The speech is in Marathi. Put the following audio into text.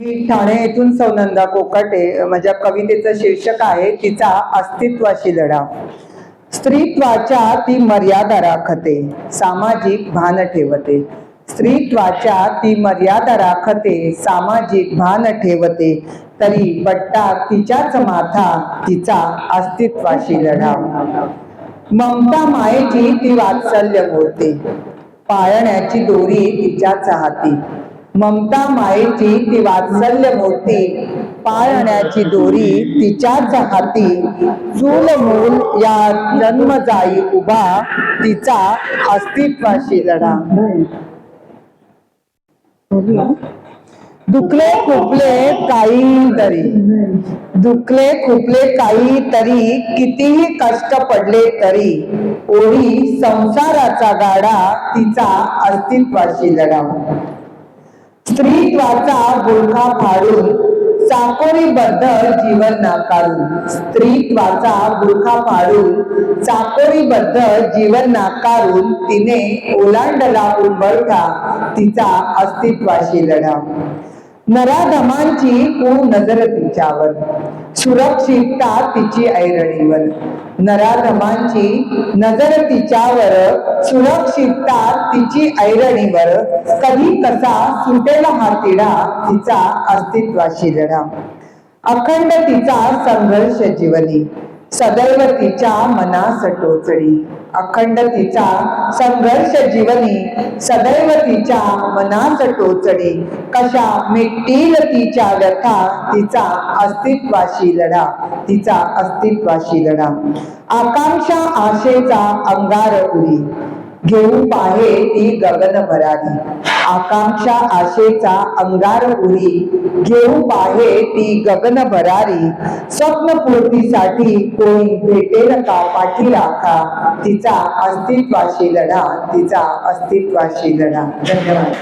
मी ठाणे येथून सौनंदा कोकाटे माझ्या कवितेचं शीर्षक आहे तिचा अस्तित्वाशी लढा. स्त्रीत्वाच्या ती मर्यादा राखते सामाजिक भान ठेवते. स्त्रीत्वाच्या ती मर्यादा राखते सामाजिक भान ठेवते. तरी बट्टा तिच्याच माथा तिचा अस्तित्वाशी लढा. ममता मायेची ती वात्सल्य होते पाळण्याची दोरी तिच्याच हाती. ममता मायेची ती वात्सल्य मूर्ती पाळण्याची दोरी तिच्याच हाती चूल मूल या जन्म जाई उभा तिचा अस्तित्वाशी लढा. दुखले खुपले काही तरी दुखले खुपले काही तरी कितीही कष्ट पडले तरी ओढी संसाराचा गाडा तिचा अस्तित्वाशी लढा. स्त्रीत्वाचा बुरखा फाडून चाकोरीबद्ध जीवन नाकारून. स्त्रीत्वाचा गुडखा फाडून चाकोरीबद्ध जीवन नाकारून तिने ओलांडला उंबरठा तिचा अस्तित्वाशी लढा. नराधमांची कू नजर तिच्यावर. सुरक्षितता तिची ऐरणीवर. नराधमांची नजर तिच्यावर सुरक्षितता तिची ऐरणीवर. कधी कसा सुटेला हा तिढा तिचा अस्तित्वाशी लढा अखंड तिचा संघर्ष जीवनी. सदैव तिच्या मनास टोचडी अखंड तिचा संघर्ष जीवनी सदैव तिच्या मनास टोचडी कशा मिटतील तिच्या व्यथा तिचा अस्तित्वाशी लढा. तिचा अस्तित्वाशी लढा. आकांक्षा आशेचा अंगार उरी घेऊ पाहे ती गगन भरारी आकांक्षा आशेचा अंगार उरी. घेऊ पाहे ती गगन भरारी स्वप्नपूर्तीसाठी कोणी भेटेल का पाठी राखा तिचा अस्तित्वाशी लढा तिचा अस्तित्वाशी लढा. धन्यवाद.